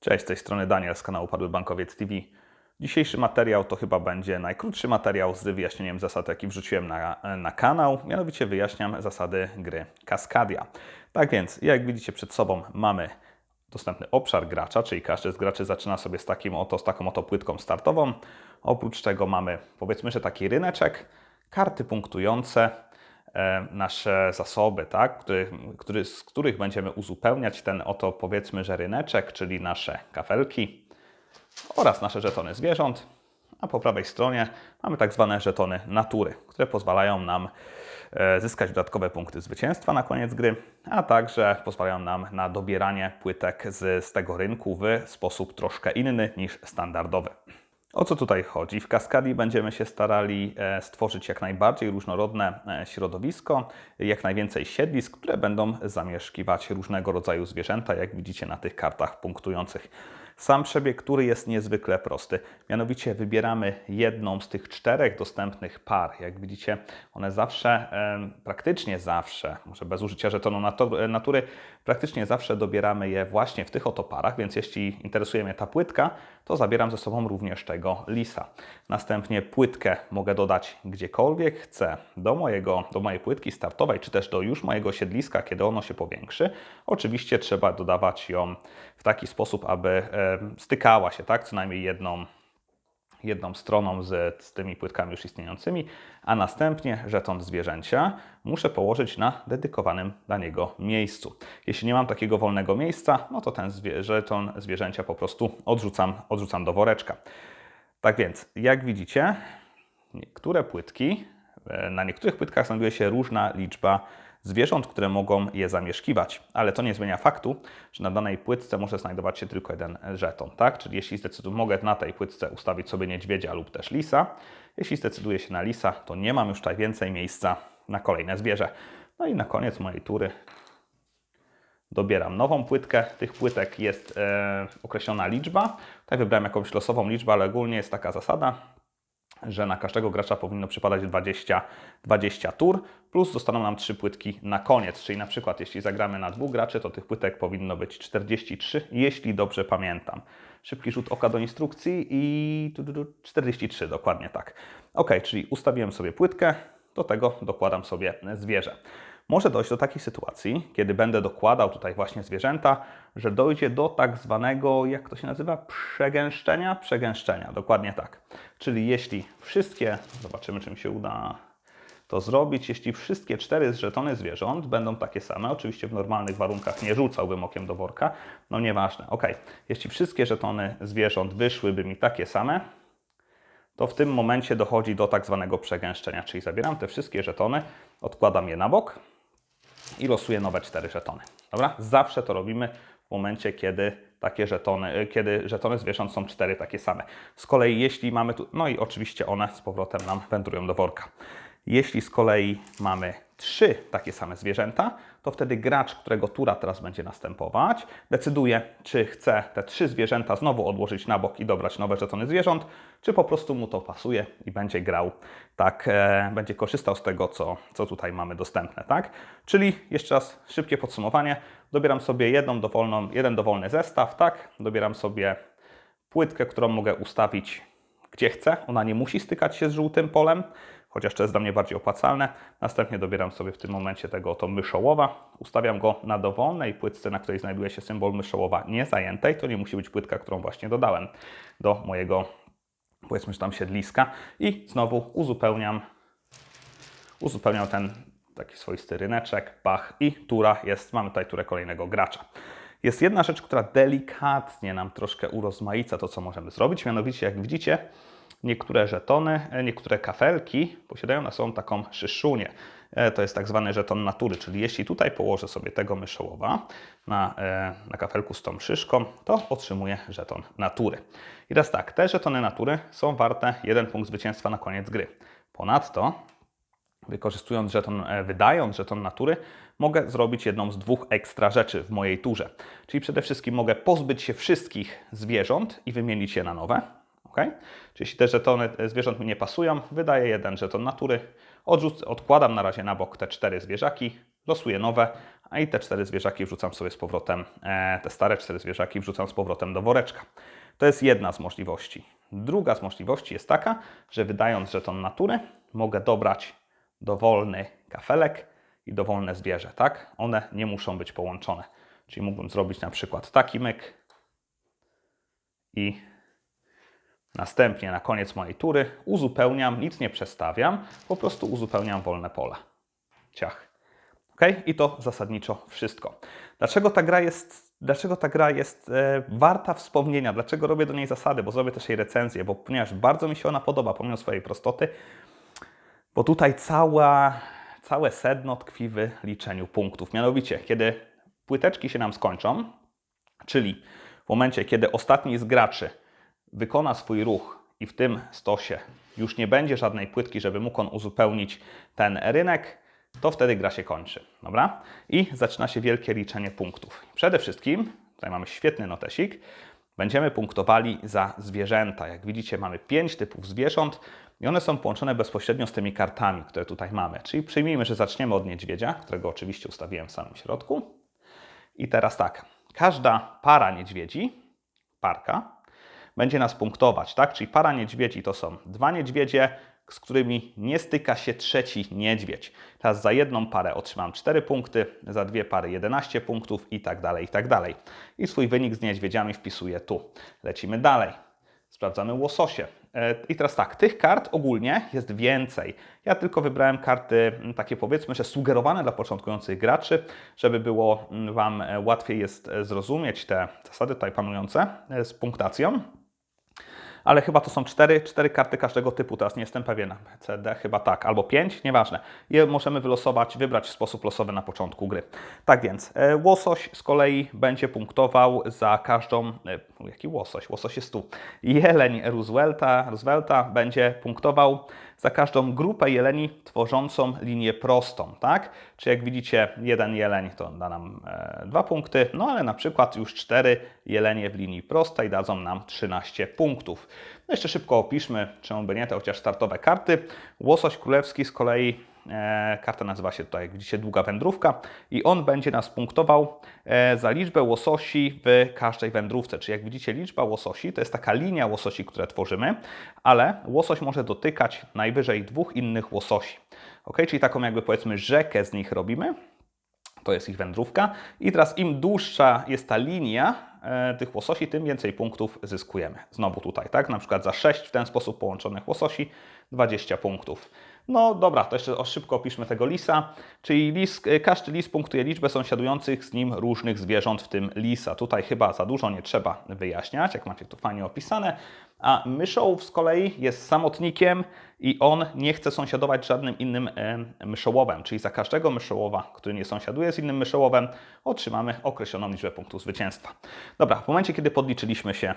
Cześć, z tej strony Daniel z kanału Padły Bankowiec TV. Dzisiejszy materiał to chyba będzie najkrótszy materiał z wyjaśnieniem zasad, jaki wrzuciłem na, na kanał. Mianowicie wyjaśniam zasady gry Cascadia. Tak więc, jak widzicie przed sobą mamy dostępny obszar gracza, czyli każdy z graczy zaczyna sobie z, takim oto, z taką oto płytką startową. Oprócz tego mamy powiedzmy, że taki ryneczek, karty punktujące, nasze zasoby, tak, który, który, z których będziemy uzupełniać ten oto powiedzmy, że ryneczek, czyli nasze kafelki oraz nasze żetony zwierząt. A po prawej stronie mamy tak zwane żetony natury, które pozwalają nam e, zyskać dodatkowe punkty zwycięstwa na koniec gry, a także pozwalają nam na dobieranie płytek z, z tego rynku w sposób troszkę inny niż standardowy. O co tutaj chodzi? W Kaskadii będziemy się starali e, stworzyć jak najbardziej różnorodne e, środowisko, jak najwięcej siedlisk, które będą zamieszkiwać różnego rodzaju zwierzęta, jak widzicie na tych kartach punktujących. Sam przebieg, który jest niezwykle prosty. Mianowicie wybieramy jedną z tych czterech dostępnych par. Jak widzicie, one zawsze, praktycznie zawsze, może bez użycia żetonu natu- natury, praktycznie zawsze dobieramy je właśnie w tych oto parach, więc jeśli interesuje mnie ta płytka, to zabieram ze sobą również tego lisa. Następnie płytkę mogę dodać gdziekolwiek chcę do, mojego, do mojej płytki startowej, czy też do już mojego siedliska, kiedy ono się powiększy. Oczywiście trzeba dodawać ją w taki sposób, aby e, stykała się tak, co najmniej jedną jedną stroną z, z tymi płytkami już istniejącymi, a następnie żeton zwierzęcia muszę położyć na dedykowanym dla niego miejscu. Jeśli nie mam takiego wolnego miejsca, no to ten zwie, żeton zwierzęcia po prostu odrzucam, odrzucam do woreczka. Tak więc, jak widzicie, niektóre płytki, e, na niektórych płytkach znajduje się różna liczba zwierząt, które mogą je zamieszkiwać, ale to nie zmienia faktu, że na danej płytce może znajdować się tylko jeden żeton, tak? Czyli jeśli zdecyduję, mogę na tej płytce ustawić sobie niedźwiedzia lub też lisa, jeśli zdecyduję się na lisa, to nie mam już tutaj więcej miejsca na kolejne zwierzę. No i na koniec mojej tury dobieram nową płytkę. Tych płytek jest e, określona liczba. Tutaj wybrałem jakąś losową liczbę, ale ogólnie jest taka zasada, że na każdego gracza powinno przypadać 20, 20 tur, plus zostaną nam 3 płytki na koniec. Czyli na przykład jeśli zagramy na dwóch graczy, to tych płytek powinno być 43, jeśli dobrze pamiętam. Szybki rzut oka do instrukcji i tu, tu, tu, 43, dokładnie tak. Ok, czyli ustawiłem sobie płytkę, do tego dokładam sobie zwierzę. Może dojść do takiej sytuacji, kiedy będę dokładał tutaj właśnie zwierzęta, że dojdzie do tak zwanego, jak to się nazywa, przegęszczenia? Przegęszczenia, dokładnie tak. Czyli jeśli wszystkie, zobaczymy czy mi się uda to zrobić, jeśli wszystkie cztery żetony zwierząt będą takie same, oczywiście w normalnych warunkach nie rzucałbym okiem do worka, no nieważne, ok. Jeśli wszystkie żetony zwierząt wyszłyby mi takie same, to w tym momencie dochodzi do tak zwanego przegęszczenia, czyli zabieram te wszystkie żetony, odkładam je na bok i losuję nowe cztery żetony. Dobra? Zawsze to robimy w momencie, kiedy takie żetony, kiedy żetony zwierząt są cztery takie same. Z kolei jeśli mamy tu, no i oczywiście one z powrotem nam wędrują do worka. Jeśli z kolei mamy trzy takie same zwierzęta, to wtedy gracz, którego tura teraz będzie następować, decyduje, czy chce te trzy zwierzęta znowu odłożyć na bok i dobrać nowe żetony zwierząt, czy po prostu mu to pasuje i będzie grał tak, e, będzie korzystał z tego, co, co tutaj mamy dostępne, tak? Czyli jeszcze raz szybkie podsumowanie. Dobieram sobie jedną dowolną, jeden dowolny zestaw, tak? Dobieram sobie płytkę, którą mogę ustawić gdzie chcę. Ona nie musi stykać się z żółtym polem, chociaż to jest dla mnie bardziej opłacalne. Następnie dobieram sobie w tym momencie tego oto myszołowa. Ustawiam go na dowolnej płytce, na której znajduje się symbol myszołowa niezajętej. To nie musi być płytka, którą właśnie dodałem do mojego, powiedzmy, że tam siedliska. I znowu uzupełniam, uzupełniam ten taki swoisty ryneczek, pach i tura jest, mamy tutaj turę kolejnego gracza. Jest jedna rzecz, która delikatnie nam troszkę urozmaica to, co możemy zrobić. Mianowicie, jak widzicie, niektóre żetony, e, niektóre kafelki posiadają na sobą taką szyszunię. E, To jest tak zwany żeton natury, czyli jeśli tutaj położę sobie tego myszołowa na, e, na kafelku z tą szyszką, to otrzymuję żeton natury. I teraz tak, te żetony natury są warte jeden punkt zwycięstwa na koniec gry. Ponadto wykorzystując żeton, wydając żeton natury, mogę zrobić jedną z dwóch ekstra rzeczy w mojej turze. Czyli przede wszystkim mogę pozbyć się wszystkich zwierząt i wymienić je na nowe. Okay? Czyli jeśli te żetony e, zwierząt mi nie pasują, wydaję jeden żeton natury, odrzuc, odkładam na razie na bok te cztery zwierzaki losuję nowe, a i te cztery zwierzaki wrzucam sobie z powrotem, e, te stare cztery zwierzaki wrzucam z powrotem do woreczka. To jest jedna z możliwości. Druga z możliwości jest taka, że wydając żeton natury, mogę dobrać dowolny kafelek i dowolne zwierzę, tak? One nie muszą być połączone. Czyli mógłbym zrobić na przykład taki myk i następnie na koniec mojej tury uzupełniam, nic nie przestawiam, po prostu uzupełniam wolne pola. Ciach. Ok? I to zasadniczo wszystko. Dlaczego ta gra jest, dlaczego ta gra jest e, warta wspomnienia? Dlaczego robię do niej zasady? Bo zrobię też jej recenzję, bo ponieważ bardzo mi się ona podoba, pomimo swojej prostoty, bo tutaj cała, całe sedno tkwi w liczeniu punktów. Mianowicie, kiedy płyteczki się nam skończą, czyli w momencie, kiedy ostatni z graczy wykona swój ruch i w tym stosie już nie będzie żadnej płytki, żeby mógł on uzupełnić ten rynek, to wtedy gra się kończy. Dobra? I zaczyna się wielkie liczenie punktów. Przede wszystkim, tutaj mamy świetny notesik, będziemy punktowali za zwierzęta. Jak widzicie, mamy pięć typów zwierząt i one są połączone bezpośrednio z tymi kartami, które tutaj mamy. Czyli przyjmijmy, że zaczniemy od niedźwiedzia, którego oczywiście ustawiłem w samym środku. I teraz tak, każda para niedźwiedzi, parka, będzie nas punktować, tak? Czyli para niedźwiedzi to są dwa niedźwiedzie, z którymi nie styka się trzeci niedźwiedź. Teraz za jedną parę otrzymam 4 punkty, za dwie pary 11 punktów i tak dalej, i tak dalej. I swój wynik z niedźwiedziami wpisuję tu. Lecimy dalej. Sprawdzamy łososie. E, I teraz tak, tych kart ogólnie jest więcej. Ja tylko wybrałem karty takie powiedzmy, że sugerowane dla początkujących graczy, żeby było Wam e, łatwiej jest e, zrozumieć te zasady tutaj panujące z punktacją ale chyba to są cztery, cztery karty każdego typu, teraz nie jestem pewien. CD chyba tak, albo pięć, nieważne. Je możemy wylosować, wybrać w sposób losowy na początku gry. Tak więc, e, łosoś z kolei będzie punktował za każdą, e, jaki łosoś? Łosoś jest tu. Jeleń Roosevelta, Roosevelta będzie punktował za każdą grupę jeleni tworzącą linię prostą, tak? Czy jak widzicie, jeden jeleń to da nam e, dwa punkty, no ale na przykład już cztery jelenie w linii prostej dadzą nam 13 punktów. No jeszcze szybko opiszmy, czemu by nie, to chociaż startowe karty. Łosoś królewski z kolei karta nazywa się tutaj, jak widzicie, długa wędrówka i on będzie nas punktował e, za liczbę łososi w każdej wędrówce. Czyli jak widzicie, liczba łososi to jest taka linia łososi, które tworzymy, ale łosoś może dotykać najwyżej dwóch innych łososi. Ok, czyli taką jakby powiedzmy rzekę z nich robimy. To jest ich wędrówka. I teraz im dłuższa jest ta linia e, tych łososi, tym więcej punktów zyskujemy. Znowu tutaj, tak? Na przykład za 6 w ten sposób połączonych łososi 20 punktów. No dobra, to jeszcze szybko opiszmy tego lisa. Czyli lis, e, każdy lis punktuje liczbę sąsiadujących z nim różnych zwierząt, w tym lisa. Tutaj chyba za dużo nie trzeba wyjaśniać, jak macie tu fajnie opisane. A myszołów z kolei jest samotnikiem i on nie chce sąsiadować z żadnym innym e, myszołowem. Czyli za każdego myszołowa, który nie sąsiaduje z innym myszołowem, otrzymamy określoną liczbę punktów zwycięstwa. Dobra, w momencie, kiedy podliczyliśmy się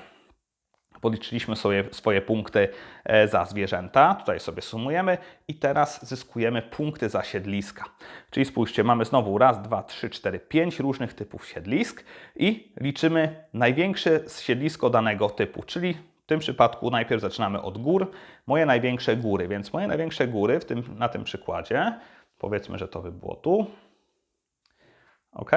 podliczyliśmy sobie swoje punkty e, za zwierzęta. Tutaj sobie sumujemy i teraz zyskujemy punkty za siedliska. Czyli spójrzcie, mamy znowu raz, dwa, trzy, cztery, pięć różnych typów siedlisk i liczymy największe siedlisko danego typu, czyli w tym przypadku najpierw zaczynamy od gór. Moje największe góry, więc moje największe góry w tym, na tym przykładzie, powiedzmy, że to by było tu. Ok.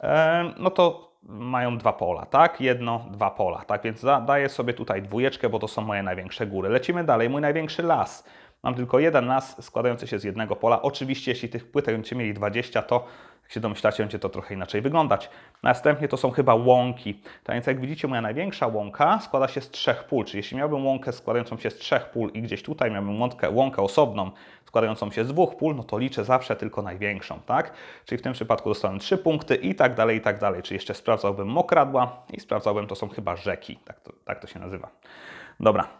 E, no to mają dwa pola, tak? Jedno, dwa pola, tak? Więc daję sobie tutaj dwójeczkę, bo to są moje największe góry. Lecimy dalej. Mój największy las. Mam tylko jeden las składający się z jednego pola. Oczywiście, jeśli tych płytek będziecie mieli 20, to jak się domyślacie, będzie to trochę inaczej wyglądać. Następnie to są chyba łąki. Tak więc jak widzicie, moja największa łąka składa się z trzech pól. Czyli jeśli miałbym łąkę składającą się z trzech pól i gdzieś tutaj miałbym łąkę, łąkę osobną składającą się z dwóch pól, no to liczę zawsze tylko największą, tak? Czyli w tym przypadku dostałem trzy punkty i tak dalej, i tak dalej. Czyli jeszcze sprawdzałbym mokradła i sprawdzałbym, to są chyba rzeki, tak to, tak to się nazywa. Dobra,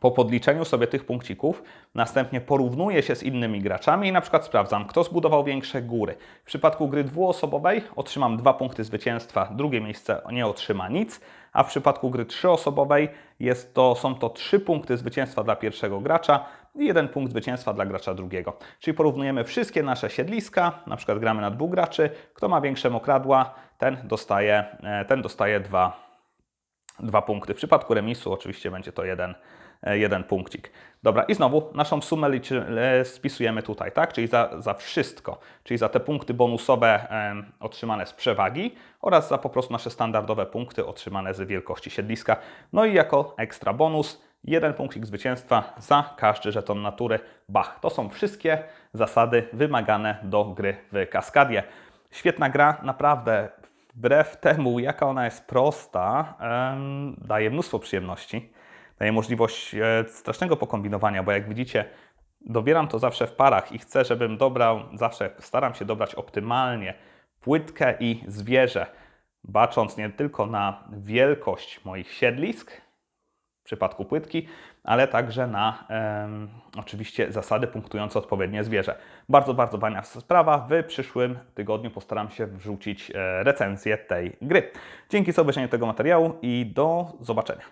po podliczeniu sobie tych punkcików, następnie porównuję się z innymi graczami i na przykład sprawdzam, kto zbudował większe góry. W przypadku gry dwuosobowej otrzymam dwa punkty zwycięstwa, drugie miejsce nie otrzyma nic, a w przypadku gry trzyosobowej jest to, są to trzy punkty zwycięstwa dla pierwszego gracza i jeden punkt zwycięstwa dla gracza drugiego. Czyli porównujemy wszystkie nasze siedliska, na przykład gramy na dwóch graczy, kto ma większe mokradła, ten dostaje, e, ten dostaje dwa, dwa punkty. W przypadku remisu oczywiście będzie to jeden e, jeden punkcik. Dobra, i znowu naszą sumę liczy, e, spisujemy tutaj, tak? Czyli za, za wszystko, czyli za te punkty bonusowe otrzymane z przewagi oraz za po prostu nasze standardowe punkty otrzymane z wielkości siedliska. No i jako ekstra bonus jeden punkcik zwycięstwa za każdy żeton natury. Bach, to są wszystkie zasady wymagane do gry w Kaskadię. Świetna gra, naprawdę wbrew temu, jaka ona jest prosta, daje mnóstwo przyjemności. Daje możliwość e, strasznego pokombinowania, bo jak widzicie, dobieram to zawsze w parach i chcę, żebym dobrał, zawsze staram się dobrać optymalnie płytkę i zwierzę, bacząc nie tylko na wielkość moich siedlisk, w przypadku płytki, ale także na em, oczywiście zasady punktujące odpowiednie zwierzę. Bardzo, bardzo fajna sprawa. W przyszłym tygodniu postaram się wrzucić e, recenzję tej gry. Dzięki za obejrzenie tego materiału i do zobaczenia.